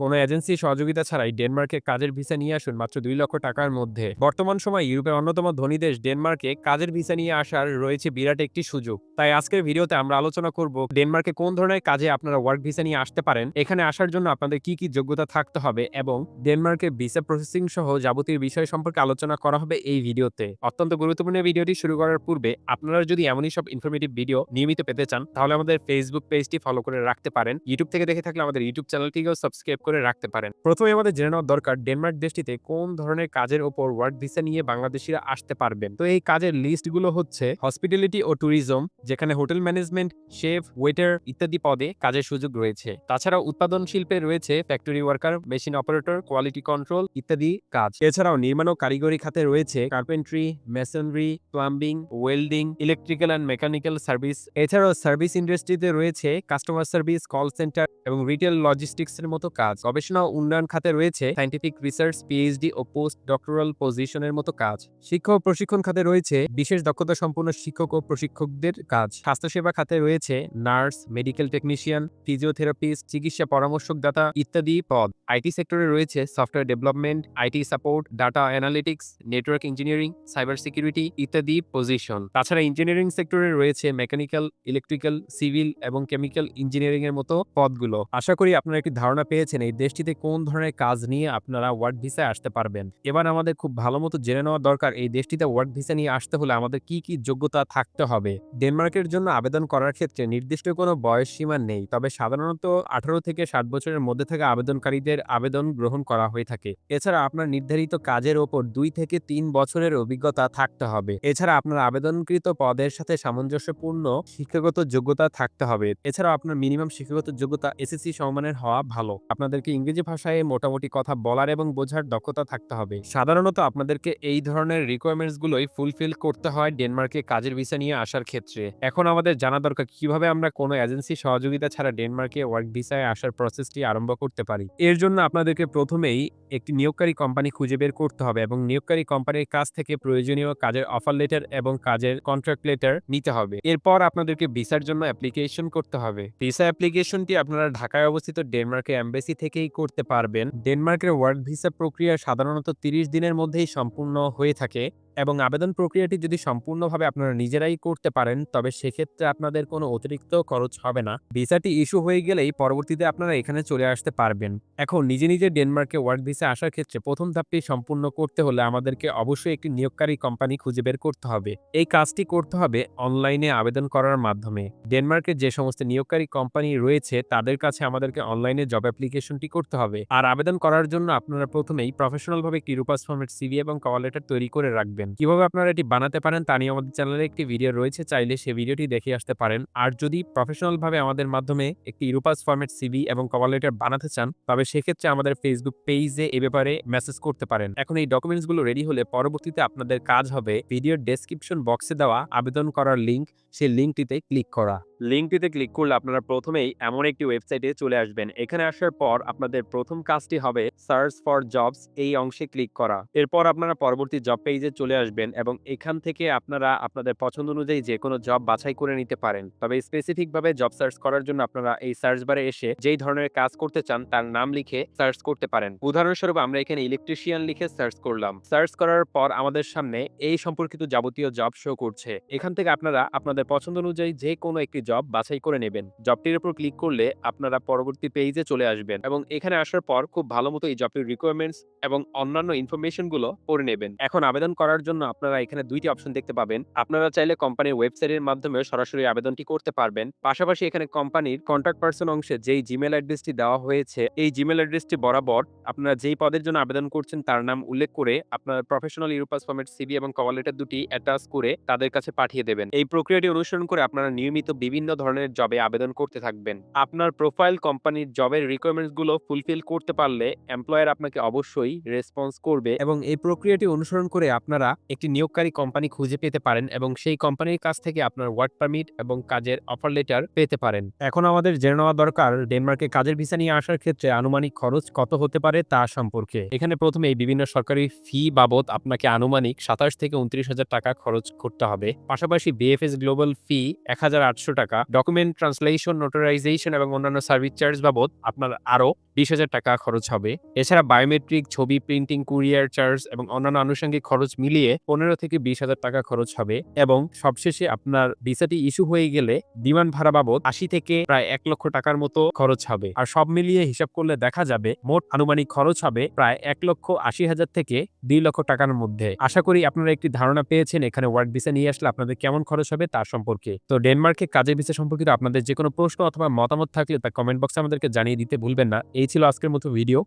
কোনো এজেন্সি সহযোগিতা ছাড়াই ডেনমার্কে কাজের ভিসা নিয়ে আসুন মাত্র দুই লক্ষ টাকার মধ্যে। বর্তমান সময় ইউরোপের অন্যতম ধনী দেশ ডেনমার্কে কাজের ভিসা নিয়ে আসার রয়েছে বিরাট একটি সুযোগ। তাই আজকের ভিডিওতে আমরা আলোচনা করব ডেনমার্কে কোন ধরনের কাজে আপনারা ওয়ার্ক ভিসা নিয়ে আসতে পারেন, এখানে আসার জন্য আপনাদের কি কি যোগ্যতা থাকতে হবে এবং ডেনমার্কের ভিসা প্রসেসিং সহ যাবতীয় বিষয় সম্পর্কে আলোচনা করা হবে এই ভিডিওতে। অত্যন্ত গুরুত্বপূর্ণ ভিডিওটি শুরু করার পূর্বে আপনারা যদি এমনই সব ইনফরমেটিভ ভিডিও নিয়মিত পেতে চান, তাহলে আমাদের ফেসবুক পেজটি ফলো করে রাখতে পারেন। ইউটিউব থেকে দেখে থাকলে আমাদের ইউটিউব চ্যানেলটিকেও সাবস্ক্রাইব করে রাখতে পারেন। প্রথমে আমাদের জেনে নেওয়া দরকার, ডেনমার্ক দেশটিতে কোন ধরনের কাজের ওপর ওয়ার্ক ভিসা নিয়ে বাংলাদেশিরা আসতে পারবেন। তো এই কাজের লিস্টগুলো হচ্ছে হসপিটালিটি ও ট্যুরিজম যেখানে হোটেল ম্যানেজমেন্ট শেফ ওয়েটার ইত্যাদি পদে কাজের সুযোগ রয়েছে। তাছাড়াও উৎপাদন শিল্পে রয়েছে factory worker machine operator quality control ইত্যাদি কাজ। এছাড়াও নির্মাণ ও কারিগরি খাতে রয়েছে carpentry masonry plumbing welding electrical and mechanical service এছাড়াও সার্ভিস ইন্ডাস্ট্রিতে রয়েছে কাস্টমার সার্ভিস কল সেন্টার এবং রিটেল লজিস্টিক্সের মতো কাজ। গবেষণা উন্নয়ন খাতে রয়েছে সাইন্টিফিক রিসার্চ পিএইচডি ও পোস্ট ডক্টরাল পজিশনের মতো কাজ। শিক্ষা ও প্রশিক্ষণ খাতে রয়েছে বিশেষ দক্ষতা সম্পন্ন শিক্ষক ও প্রশিক্ষকদের কাজ। স্বাস্থ্যসেবা খাতে রয়েছে নার্স মেডিকেল টেকনিশিয়ান ফিজিওথেরাপিস্ট চিকিৎসা পরামর্শকদাতা ইত্যাদি পদ। আইটি সেক্টরে রয়েছে software development IT support data analytics network engineering cyber security ইত্যাদি পজিশন তাছাড়া ইঞ্জিনিয়ারিং সেক্টরে রয়েছে মেকানিক্যাল ইলেকট্রিক্যাল সিভিল এবং কেমিক্যাল ইঞ্জিনিয়ারিং এর মতো পদগুলো। আশা করি আপনারা একটি ধারণা পেয়েছেন এই দেশটিতে কোন ধরনের কাজ নিয়ে আপনারা ওয়ার্ক ভিসায় আসতে পারবেন? এবার আমাদের খুব ভালো মতো জেনে নেওয়া দরকার, এই দেশটিতে ওয়ার্ক ভিসা নিয়ে আসতে হলে আমাদের কি কি যোগ্যতা থাকতে হবে? ডেনমার্কের জন্য আবেদন করার ক্ষেত্রে নির্দিষ্ট কোনো বয়স সীমা নেই, তবে সাধারণত আঠারো থেকে ষাট বছরের মধ্যে থাকা আবেদনকারীদের আবেদন গ্রহণ করা হয়ে থাকে। এছাড়া আপনার নির্ধারিত কাজের ওপর দুই থেকে তিন বছরের অভিজ্ঞতা থাকতে হবে। এছাড়া আপনার আবেদনকৃত পদের সাথে সামঞ্জস্যপূর্ণ শিক্ষাগত যোগ্যতা থাকতে হবে। এছাড়া আপনার মিনিমাম শিক্ষাগত যোগ্যতা এসএসসি সমমানের হওয়া ভালো। আপনাদেরকে ইংরেজি ভাষায় মোটামুটি কথা বলার এবং বোঝার দক্ষতা থাকতে হবে। সাধারণত আপনাদেরকে এই ধরনের রিকোয়ারমেন্টস গুলোই ফুলফিল করতে হয় ডেনমার্কে কাজের ভিসা নিয়ে আসার ক্ষেত্রে। এখন আমাদের জানা দরকার কীভাবে আমরা কোনো এজেন্সি সহযোগিতা ছাড়া ডেনমার্কে ওয়ার্ক ভিসায় আসার প্রসেসটি আরম্ভ করতে পারি। এর জন্য আপনাদেরকে প্রথমেই একটি নিয়োগকারী কোম্পানি খুঁজে বের করতে হবে এবং নিয়োগকারী কোম্পানির কাছ থেকে প্রয়োজনীয় কাজের অফার লেটার এবং কাজের কন্ট্রাক্ট লেটার নিতে হবে। এরপর আপনাদেরকে ভিসার জন্য অ্যাপ্লিকেশন করতে হবে। ভিসা অ্যাপ্লিকেশনটি আপনারা ঢাকায় অবস্থিত ডেনমার্কের এম্বাসি থেকেই করতে পারবেন। ডেনমার্কের ওয়ার্ক ভিসা প্রক্রিয়া সাধারণত তিরিশ দিনের মধ্যেই সম্পূর্ণ হয়ে থাকে। এবং আবেদন প্রক্রিয়াটি যদি সম্পূর্ণভাবে আপনারা নিজেরাই করতে পারেন, তবে সেক্ষেত্রে আপনাদের কোনো অতিরিক্ত খরচ হবে না। ভিসাটি ইস্যু হয়ে গেলেই পরবর্তীতে আপনারা এখানে চলে আসতে পারবেন। এখন নিজে নিজে ডেনমার্কে ওয়ার্ক ভিসা আসার ক্ষেত্রে প্রথম ধাপটি সম্পূর্ণ করতে হলে আমাদেরকে অবশ্যই একটি নিয়োগকারী কোম্পানি খুঁজে বের করতে হবে। এই কাজটি করতে হবে অনলাইনে আবেদন করার মাধ্যমে। ডেনমার্কের যে সমস্ত নিয়োগকারী কোম্পানি রয়েছে, তাদের কাছে আমাদেরকে অনলাইনে জব অ্যাপ্লিকেশনটি করতে হবে। আর আবেদন করার জন্য আপনারা প্রথমেই প্রফেশনালভাবে একটি রূপাস ফর্মেট সিভি এবং কভার লেটার তৈরি করে রাখবেন। কীভাবে আপনারা এটি বানাতে পারেন তা নিয়ে আমাদের চ্যানেলে একটি ভিডিও রয়েছে, চাইলে সেই ভিডিওটি দেখে আসতে পারেন। আর যদি প্রফেশনালভাবে আমাদের মাধ্যমে একটি রূপাস ফর্মেট সিভি এবং কভার লেটার বানাতে চান, তবে সেক্ষেত্রে আমাদের ফেসবুক পেজে এ ব্যাপারে মেসেজ করতে পারেন। এখন এই ডকুমেন্টসগুলো রেডি হলে পরবর্তীতে আপনাদের কাজ হবে ভিডিওর ডেসক্রিপশন বক্সে দেওয়া আবেদন করার লিঙ্ক সেই লিঙ্কটিতে ক্লিক করা। লিঙ্কটিতে ক্লিক করলে আপনারা প্রথমেই এমন একটি ওয়েবসাইটে চলে আসবেন। এখানে আসার পর আপনাদের প্রথম কাজটি হবে সার্চ ফর জবস এই অংশে ক্লিক করা। এরপর আপনারা পরবর্তী জব পেজে চলে আসবেন এবং এখান থেকে আপনারা আপনাদের পছন্দ অনুযায়ী যে কোনো জব বাছাই করে নিতে পারেন। তবে স্পেসিফিকভাবে জব সার্চ করার জন্য আপনারা এই সার্চ বারে এসে যেই ধরনের কাজ করতে চান তার নাম লিখে সার্চ করতে পারেন। উদাহরণস্বরূপ আমরা এখানে ইলেকট্রিশিয়ান লিখে সার্চ করলাম। সার্চ করার পর আমাদের সামনে এই সম্পর্কিত যাবতীয় জব শো করছে। এখান থেকে আপনারা আপনাদের পছন্দ অনুযায়ী যে কোনো একটি জব বাছাই করে নেবেন। জবটির উপর ক্লিক করলে আপনারা পরবর্তী পেজে চলে আসবেন এবং এখানে আসার পর খুব ভালো মতো এই জবটির রিকোয়ারমেন্টস এবং অন্যান্য ইনফরমেশনগুলো পড়ে নেবেন। এখন আবেদন করার জন্য আপনারা এখানে দুইটি অপশন দেখতে পাবেন। আপনারা চাইলে কোম্পানির ওয়েবসাইটের মাধ্যমে সরাসরি আবেদনটি করতে পারবেন। পাশাপাশি এখানে কোম্পানির কন্ট্যাক্ট পার্সন অংশে যেই জিমেল অ্যাড্রেসটি দেওয়া হয়েছে, এই জিমেল অ্যাড্রেসটি বরাবর আপনারা যেই পদের জন্য আবেদন করছেন তার নাম উল্লেখ করে আপনার প্রফেশনাল ইউরোপাস ফর্মেট সিবি এবং কভার লেটার দুটি অ্যাটাচ করে তাদের কাছে পাঠিয়ে দেবেন। এই প্রক্রিয়াটি অনুসরণ করে আপনারা নিয়মিত বিভিন্ন ধরনের জবে আবেদন করতে থাকবেন। আপনার প্রোফাইল কোম্পানির জবের রিকোয়ারমেন্টসগুলো ফুলফিল করতে পারলে এমপ্লয়ার আপনাকে অবশ্যই রেসপন্স করবে এবং এই প্রক্রিয়াটি অনুসরণ করে আপনারা একটি নিয়োগকারী কোম্পানি খুঁজে পেতে পারেন এবং সেই কোম্পানির কাছ থেকে আপনার ওয়ার্ক পারমিট এবং কাজের অফার লেটার পেতে পারেন। এখন আমাদের জেনে নেওয়া দরকার ডেনমার্কে কাজের ভিসা নিয়ে আসার ক্ষেত্রে আনুমানিক খরচ কত হতে পারে তা সম্পর্কে। এখানে প্রথমে বিভিন্ন সরকারি ফি বাবদ আপনাকে আনুমানিক সাতাশ থেকে উনত্রিশ হাজার টাকা খরচ করতে হবে। পাশাপাশি বিএফএস গ্লোবাল ফি এক হাজার আটশো টাকা। ডকুমেন্ট ট্রান্সলেশন নোটারাইজেশন এবং অন্যান্য সার্ভিস চার্জ বাবদ আপনার আরও বিশ হাজার টাকা খরচ হবে। এছাড়া বায়োমেট্রিক ছবি প্রিন্টিং কুরিয়ার চার্জ এবং অন্যান্য আনুষঙ্গিক খরচ মিলিয়ে পনেরো থেকে বিশ হাজার টাকা খরচ হবে এবং সবশেষে আপনার ভিসাটি ইস্যু হয়ে গেলে বিমান ভাড়া বাবদ আশি থেকে প্রায় এক লক্ষ টাকার মতো খরচ হবে। আর সব মিলিয়ে হিসাব করলে দেখা যাবে মোট আনুমানিক খরচ হবে প্রায় এক লক্ষ আশি হাজার থেকে দুই লক্ষ টাকার মধ্যে। আশা করি আপনারা একটি ধারণা পেয়েছেন এখানে ওয়ার্ক ভিসা নিয়ে আসলে আপনাদের কেমন খরচ হবে তার সম্পর্কে। তো ডেনমার্কে কাজের ভিসা সম্পর্কিত আপনাদের যে কোনো প্রশ্ন অথবা মতামত থাকলে তা কমেন্ট বক্সে আমাদেরকে জানিয়ে দিতে ভুলবেন না। এই ছিল আজকের মতো ভিডিও